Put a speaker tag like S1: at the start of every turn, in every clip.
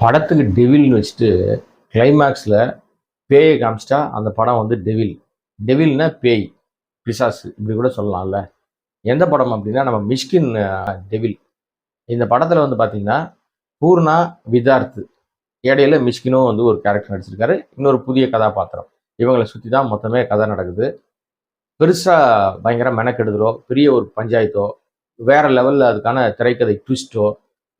S1: படத்துக்கு டெவில்னு வச்சுட்டு கிளைமேக்ஸில் பேயை காமிச்சிட்டா அந்த படம் வந்து டெவில் டெவில்னா பேய் பிசாசு இப்படி கூட சொல்லலாம்ல. எந்த படம் அப்படின்னா நம்ம மிஷ்கின் டெவில் இந்த படத்தில் வந்து பார்த்தீங்கன்னா பூர்ணா விதார்த் இடையில மிஷ்கினும் வந்து ஒரு கேரக்டர் நடிச்சிருக்காரு. இன்னொரு புதிய கதாபாத்திரம். இவங்களை சுற்றி தான் மொத்தமே கதை நடக்குது. பெருசாக பயங்கர மெனக்கெடுதலோ பெரிய ஒரு பஞ்சாயத்தோ வேற லெவலில் அதுக்கான திரைக்கதை ட்விஸ்ட்டோ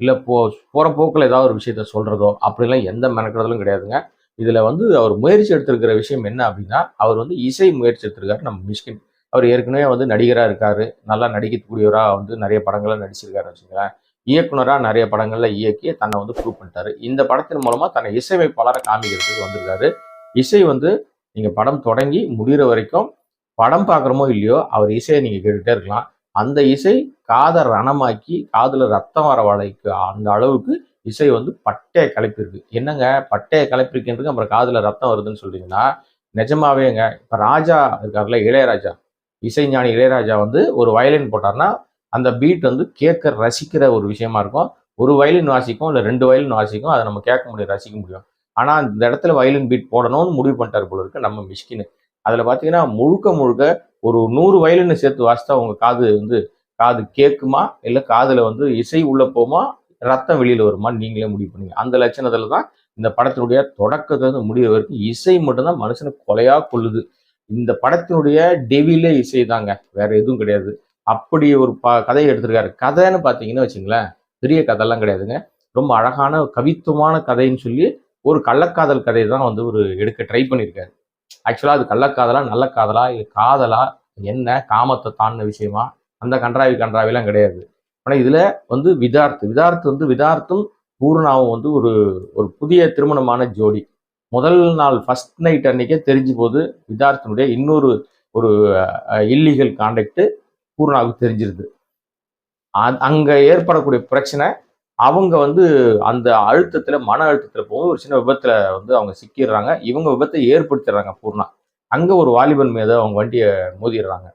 S1: இல்லை போ போகிற போக்கில் ஏதாவது ஒரு விஷயத்த சொல்கிறதோ அப்படிலாம் எந்த மெனக்கிறதுலும் கிடையாதுங்க. இதில் வந்து அவர் முயற்சி எடுத்திருக்கிற விஷயம் என்ன அப்படின்னா அவர் வந்து இசை முயற்சி எடுத்திருக்காரு நம்ம மிஷ்கின். அவர் ஏற்கனவே வந்து நடிகராக இருக்காரு. நல்லா நடிக்கக்கூடியவராக வந்து நிறைய படங்களை நடிச்சிருக்காரு வச்சுங்களேன் இயக்குனராக நிறைய படங்களில் இயக்கி தன்னை வந்து ப்ரூவ் பண்ணிட்டாரு. இந்த படத்தின் மூலமாக தன்னை இசையமைப்பாளரை காமிக்கிறதுக்கு வந்திருக்காரு. இசை வந்து நீங்கள் படம் தொடங்கி முடிகிற வரைக்கும் படம் பார்க்குறோமோ இல்லையோ அவர் இசையை நீங்கள் கேட்டுகிட்டே இருக்கலாம். அந்த இசை காதை ரணமாக்கி காதில் ரத்தம் வர வளைக்கு அந்த அளவுக்கு இசை வந்து பட்டைய கலப்பிருக்கு. என்னங்க? பட்டையை கலப்பிருக்கின்றதுக்கு அப்புறம் காதில் ரத்தம் வருதுன்னு சொல்றீங்கன்னா நிஜமாவேங்க. இப்போ ராஜா இருக்கார்ல இளையராஜா. இசைஞானி இளையராஜா வந்து ஒரு வயலின் போட்டார்னா அந்த பீட் வந்து கேட்க ரசிக்கிற ஒரு விஷயமா இருக்கும். ஒரு வயலின் வாசிக்கும் இல்லை ரெண்டு வயலின் வாசிக்கும் அதை நம்ம கேட்க முடியும் ரசிக்க முடியும். ஆனால் இந்த இடத்துல வயலின் பீட் போடணும்னு முடிவு பண்ணிட்டார் போல இருக்கு நம்ம மிஷ்கின். அதில் பார்த்தீங்கன்னா முழுக்க முழுக்க ஒரு நூறு வயலினை சேர்த்து வாசித்தா உங்க காது வந்து காது கேட்குமா இல்லை காதில் வந்து இசை உள்ள போமா ரத்தம் வெளியில் வருமான்னு நீங்களே முடிவு பண்ணுங்க. அந்த லட்சணத்துல தான் இந்த படத்தினுடைய தொடக்கத்திலிருந்து முடிவு வரைக்கும் இசை மட்டும்தான் மனுஷனை கொலையா கொள்ளுது. இந்த படத்தினுடைய டெவிலே இசை தாங்க வேற எதுவும் கிடையாது. அப்படி ஒரு ப கதையை எடுத்திருக்காரு. கதைன்னு பார்த்தீங்கன்னு வச்சுங்களேன் பெரிய கதையெல்லாம் கிடையாதுங்க. ரொம்ப அழகான கவித்துவமான கதைன்னு சொல்லி ஒரு கள்ளக்காதல் கதையை தான் வந்து ஒரு எடுக்க ட்ரை பண்ணியிருக்காரு. ஆக்சுவலாக அது கள்ளக்காதலா நல்ல காதலா இல்லை காதலா என்ன காமத்தை தாண்டின விஷயமா அந்த கன்றாவி கன்றாவிலாம் கிடையாது. ஆனால் இதில் வந்து விதார்த்து விதார்த்து வந்து விதார்த்தும் பூர்ணாவும் வந்து ஒரு ஒரு புதிய திருமணமான ஜோடி. முதல் நாள் ஃபர்ஸ்ட் நைட் அன்னைக்கே தெரிஞ்சு போது விதார்த்தினுடைய இன்னொரு ஒரு இல்லீகல் கான்டாக்ட் பூர்ணாவுக்கு தெரிஞ்சிருது. அங்கே ஏற்படக்கூடிய பிரச்சனை அவங்க வந்து அந்த அழுத்தத்தில் மன அழுத்தத்தில் போகும்போது ஒரு சின்ன விபத்தில் வந்து அவங்க சிக்கிடுறாங்க. இவங்க விபத்தை ஏற்படுத்திடுறாங்க பூர்ணா. அங்கே ஒரு வாலிபன் மீது அவங்க வண்டியை மோதிடுறாங்க.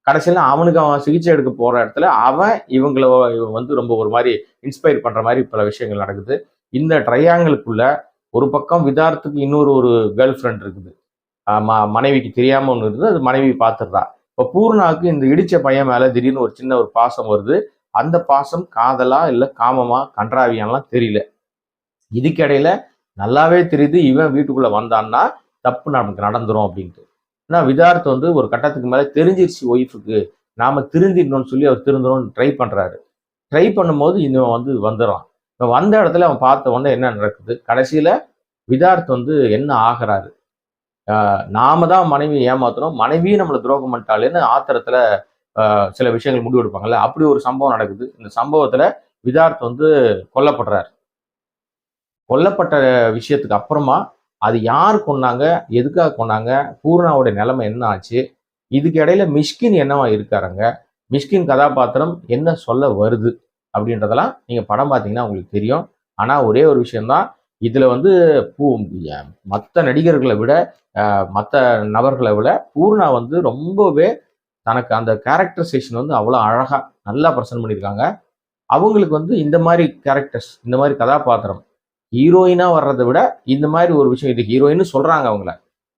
S1: கடைசியில் அவனுக்கு அவன் சிகிச்சை எடுக்க போகிற இடத்துல அவன் இவங்களை இவன் வந்து ரொம்ப ஒரு மாதிரி இன்ஸ்பயர் பண்ணுற மாதிரி பல விஷயங்கள் நடக்குது. இந்த ட்ரையாங்கிளுக்குள்ள ஒரு பக்கம் விதார்த்துக்கு இன்னொரு ஒரு கேர்ள் ஃப்ரெண்ட் இருக்குது ம- மனைவிக்கு தெரியாமல் ஒன்று இருக்குது. அது மனைவி பார்த்துடுறா. இப்போ பூர்ணாவுக்கு இந்த இடித்த பையன் மேலே திடீர்னு ஒரு சின்ன ஒரு பாசம் வருது. அந்த பாசம் காதலா இல்லை காமமா கன்றாவியான்லாம் தெரியல. இதுக்கிடையில நல்லாவே தெரியுது இவன் வீட்டுக்குள்ள வந்தான்னா தப்பு நமக்கு நடந்துரும் அப்படின்ட்டு. ஆனால் விதார்த் வந்து ஒரு கட்டத்துக்கு மேலே தெரிஞ்சிருச்சு ஒய்ஃபுக்கு. நாம திருந்திடணும்னு சொல்லி அவர் திருந்தணும்னு ட்ரை பண்றாரு. ட்ரை பண்ணும்போது இவன் வந்து வந்துடுறான். இப்போ வந்த இடத்துல அவன் பார்த்த உடனே என்ன நடக்குது? கடைசியில விதார்த் வந்து என்ன ஆகிறாரு? நாம தான் மனைவி ஏமாத்துறோம். மனைவியும் நம்மளை துரோகம் பண்ணிட்டாலேன்னு ஆத்திரத்துல சில விஷயங்கள் முடிவெடுப்பாங்கல்ல அப்படி ஒரு சம்பவம் நடக்குது. இந்த சம்பவத்துல விதார்த் வந்து கொல்லப்படுறார். கொல்லப்பட்ட விஷயத்துக்கு அப்புறமா அது யார் கொன்னாங்க? எதுக்காக கொன்னாங்க? பூர்ணாவுடைய நிலைமை என்ன ஆச்சு? இதுக்கு இடையில மிஷ்கின் என்னவா இருக்காருங்க? மிஷ்கின் கதாபாத்திரம் என்ன சொல்ல வருது? அப்படின்றதெல்லாம் நீங்க படம் பார்த்தீங்கன்னா உங்களுக்கு தெரியும். ஆனா ஒரே ஒரு விஷயம்தான். இதுல வந்து பூ மற்ற நடிகர்களை விட மற்ற நபர்களை விட பூர்ணா வந்து ரொம்பவே தனக்கு அந்த கேரக்டரைசேஷன் வந்து அவ்வளோ அழகாக நல்லா ப்ரெசென்ட் பண்ணியிருக்காங்க. அவங்களுக்கு வந்து இந்த மாதிரி கேரக்டர்ஸ் இந்த மாதிரி கதாபாத்திரம் ஹீரோயினாக வர்றதை விட இந்த மாதிரி ஒரு விஷயம் இது ஹீரோயின்னு சொல்கிறாங்க அவங்கள.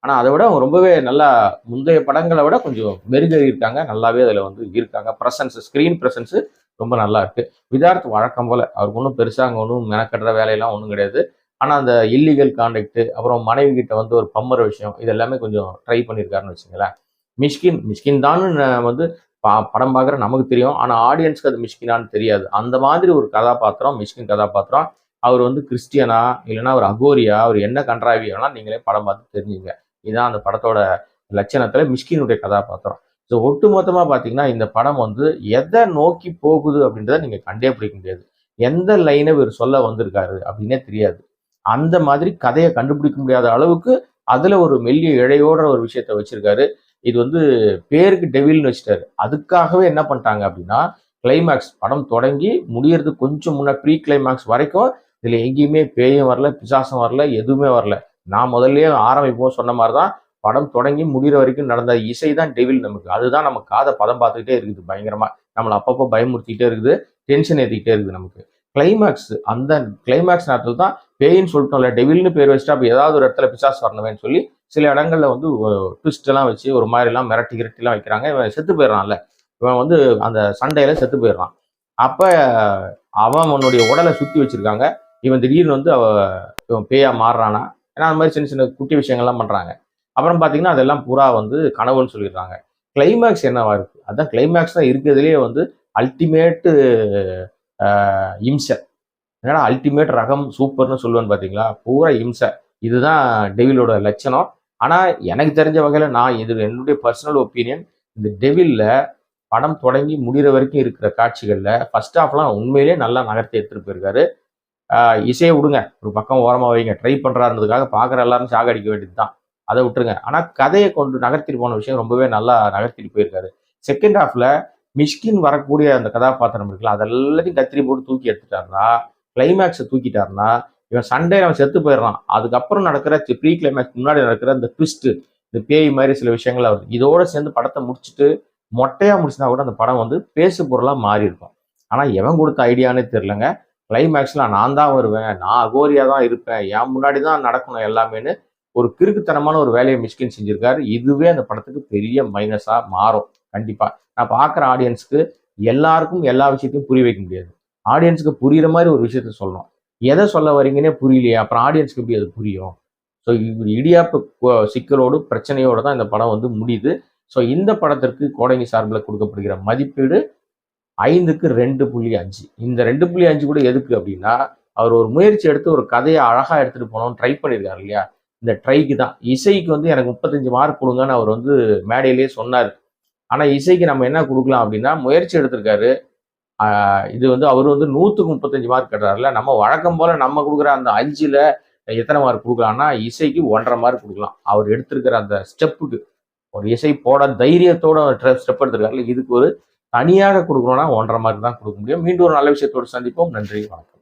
S1: ஆனால் அதை விட அவங்க ரொம்பவே நல்லா முந்தைய படங்களை விட கொஞ்சம் மெருகேறி இருக்காங்க நல்லாவே அதில் வந்து இருக்காங்க. ப்ரெசன்ஸ் ஸ்க்ரீன் ப்ரெசன்ஸ் ரொம்ப நல்லா இருக்குது விதார்த் வழக்கம் போல் அவருக்கு ஒன்றும் பெருசாக அங்கே ஒன்றும் மெனக்கட்டுற வேலையெல்லாம் ஒன்றும் கிடையாது. ஆனால் அந்த இல்லீகல் கான்டாக்ட் அப்புறம் மனைவி கிட்ட வந்து ஒரு பம்மர விஷயம் இது எல்லாமே கொஞ்சம் ட்ரை பண்ணியிருக்காருன்னு வச்சுங்களேன். மிஷ்கின் மிஷ்கின் தான் வந்து பா- படம் பார்க்குற நமக்கு தெரியும். ஆனால் ஆடியன்ஸ்க்கு அது மிஷ்கினான்னு தெரியாது. அந்த மாதிரி ஒரு கதாபாத்திரம் மிஷ்கின் கதாபாத்திரம் அவர் வந்து கிறிஸ்டியனா இல்லைன்னா ஒரு அகோரியா அவர் என்ன கன்றாவியெல்லாம் நீங்களே படம் பார்த்து தெரிஞ்சுங்க. இதுதான் அந்த படத்தோட லட்சணத்தில் மிஷ்கினுடைய கதாபாத்திரம். ஸோ ஒட்டு மொத்தமாக பார்த்தீங்கன்னா இந்த படம் வந்து எதை நோக்கி போகுது அப்படின்றத நீங்கள் கண்டே பிடிக்க முடியாது. எந்த லைனை இவர் சொல்ல வந்திருக்காரு அப்படின்னே தெரியாது. அந்த மாதிரி கதையை கண்டுபிடிக்க முடியாத அளவுக்கு அதில் ஒரு மெல்லிய இழையோட ஒரு விஷயத்த வச்சிருக்காரு. இது வந்து பேருக்கு டெவில்னு வச்சிட்டாரு. அதுக்காகவே என்ன பண்ணிட்டாங்க அப்படின்னா கிளைமேக்ஸ் படம் தொடங்கி முடியறது கொஞ்சம் முன்னே ப்ரீ கிளைமேக்ஸ் வரைக்கும் இதில் எங்கேயுமே பேயும் வரல பிசாசம் வரல எதுவுமே வரல. நான் முதல்லயே ஆரம்பிப்போம் சொன்ன மாதிரி தான் படம் தொடங்கி முடிகிற வரைக்கும் நடந்த இசை தான் டெவில் நமக்கு. அதுதான் நம்ம காதை பதம் பார்த்துக்கிட்டே இருக்குது பயங்கரமா. நம்மளை அப்பப்போ பயமுறுத்திக்கிட்டே இருக்குது டென்ஷன் ஏற்றிக்கிட்டே இருக்குது நமக்கு. கிளைமேக்ஸ் அந்த கிளைமேக்ஸ் நேரத்தில் தான் பேயின்னு சொல்லிட்டோம்ல டெவில்னு பேர் வச்சுட்டா அப்போ ஏதாவது ஒரு இடத்துல பிசாசு வரணுமேன்னு சொல்லி சில இடங்கள்ல வந்து ட்விஸ்ட் எல்லாம் வச்சு ஒரு மாதிரி எல்லாம் மிரட்டி கிரட்டிலாம் வைக்கிறாங்க. இவன் செத்து போயிடறான்ல. இவன் வந்து அந்த சண்டையில செத்து போயிடுறான். அப்ப அவன் அவனுடைய உடலை சுத்தி வச்சிருக்காங்க. இவன் திடீர்னு வந்து அவ இவன் பேயா மாறுறானா? ஏன்னா அந்த மாதிரி சின்ன சின்ன குட்டி விஷயங்கள்லாம் பண்றாங்க. அப்புறம் பார்த்தீங்கன்னா அதெல்லாம் பூரா வந்து கனவுன்னு சொல்லிடுறாங்க. கிளைமேக்ஸ் என்னவா இருக்கு? அதான் கிளைமேக்ஸ் தான் இருக்கிறதுலேயே வந்து அல்டிமேட்டு இம்சை. என்னடா அல்டிமேட் ரகம் சூப்பர்னு சொல்லுவேன் பார்த்தீங்களா பூரா இம்சை. இதுதான் டெவிலோட லட்சணம். ஆனால் எனக்கு தெரிஞ்ச வகையில் நான் இது என்னுடைய பர்சனல் ஒப்பீனியன் இந்த டெவிலில் படம் தொடங்கி முடிகிற வரைக்கும் இருக்கிற காட்சிகளில் ஃபர்ஸ்ட் ஆஃப்லாம் உண்மையிலேயே நல்லா நகர்த்தி எடுத்துகிட்டு போயிருக்காரு. இசையை விடுங்க. ஒரு பக்கம் ஓரமாக வைங்க. ட்ரை பண்ணுறாருன்றதுக்காக பார்க்குற எல்லாரும் சாகடிக்க வேண்டியது தான் அதை விட்டுருங்க. ஆனால் கதையை கொண்டு நகர்த்திட்டு போன விஷயம் ரொம்பவே நல்லா நகர்த்திட்டு போயிருக்காரு. செகண்ட் ஹாஃப்ல மிஷ்கின் வரக்கூடிய அந்த கதாபாத்திரம் இருக்குல்ல அதெல்லாத்தையும் கத்திரி போட்டு தூக்கி எடுத்துட்டாருன்னா கிளைமேக்ஸை தூக்கிட்டாருன்னா இவன் சண்டே அவன் செத்து போயிடுறான். அதுக்கப்புறம் நடக்கிற ப்ரீ கிளைமேக்ஸ் முன்னாடி நடக்கிற இந்த ட்விஸ்ட்டு இந்த பேய் மாதிரி சில விஷயங்கள் வருது. இதோட சேர்ந்து படத்தை முடிச்சுட்டு மொட்டையா முடிச்சுனா கூட அந்த படம் வந்து பேசு பொருளாக மாறி இருக்கும். ஆனால் எவன் கொடுத்த ஐடியானே தெரிலங்க கிளைமேக்ஸில் நான் தான் வருவேன் நான் அகோரியா தான் இருப்பேன் என் முன்னாடி தான் நடக்கணும் எல்லாமேன்னு ஒரு கிறுக்குத்தனமான ஒரு வேலையை மிஸ்கின் செஞ்சிருக்காரு. இதுவே அந்த படத்துக்கு பெரிய மைனஸாக மாறும். கண்டிப்பாக நான் பார்க்குற ஆடியன்ஸ்க்கு எல்லாருக்கும் எல்லா விஷயத்தையும் புரிய வைக்க முடியாது. ஆடியன்ஸுக்கு புரியுற மாதிரி ஒரு விஷயத்த சொல்லணும். எதை சொல்ல வரீங்கன்னே புரியலையே அப்புறம் ஆடியன்ஸுக்கு எப்படி அது புரியும்? ஸோ இடியாப்பு சிக்கலோடு பிரச்சனையோடு தான் இந்த படம் வந்து முடியுது. ஸோ இந்த படத்திற்கு கோடங்கி சார்பில் கொடுக்கப்படுகிற மதிப்பீடு ஐந்துக்கு ரெண்டு புள்ளி அஞ்சு. இந்த ரெண்டு புள்ளி அஞ்சு கூட எதுக்கு அப்படின்னா அவர் ஒரு முயற்சி எடுத்து ஒரு கதையை அழகாக எடுத்துகிட்டு போனோம்னு ட்ரை பண்ணியிருக்காரு இல்லையா? இந்த ட்ரைக்கு தான். இசைக்கு வந்து எனக்கு முப்பத்தஞ்சு மார்க் கொடுங்கன்னு அவர் வந்து மேடையிலேயே சொன்னார். ஆனால் இசைக்கு நம்ம என்ன கொடுக்கலாம் அப்படின்னா முயற்சி எடுத்திருக்காரு இது வந்து அவர் வந்து நூற்றுக்கு முப்பத்தஞ்சு மார்க் கட்டுறாருல. நம்ம வழக்கம் போல நம்ம கொடுக்குற அந்த அஞ்சில் எத்தனை மார்க் கொடுக்கலாம்னா இசைக்கு ஒன்றரை மார்க் கொடுக்கலாம். அவர் எடுத்திருக்கிற அந்த ஸ்டெப்புக்கு ஒரு இசை போட தைரியத்தோட ஸ்டெப் எடுத்திருக்காருல்ல இதுக்கு ஒரு தனியாக கொடுக்கணும்னா ஒன்றரை மார்க் தான் கொடுக்க முடியும். மீண்டும் ஒரு நல்ல விஷயத்தோடு சந்திப்போம். நன்றி வணக்கம்.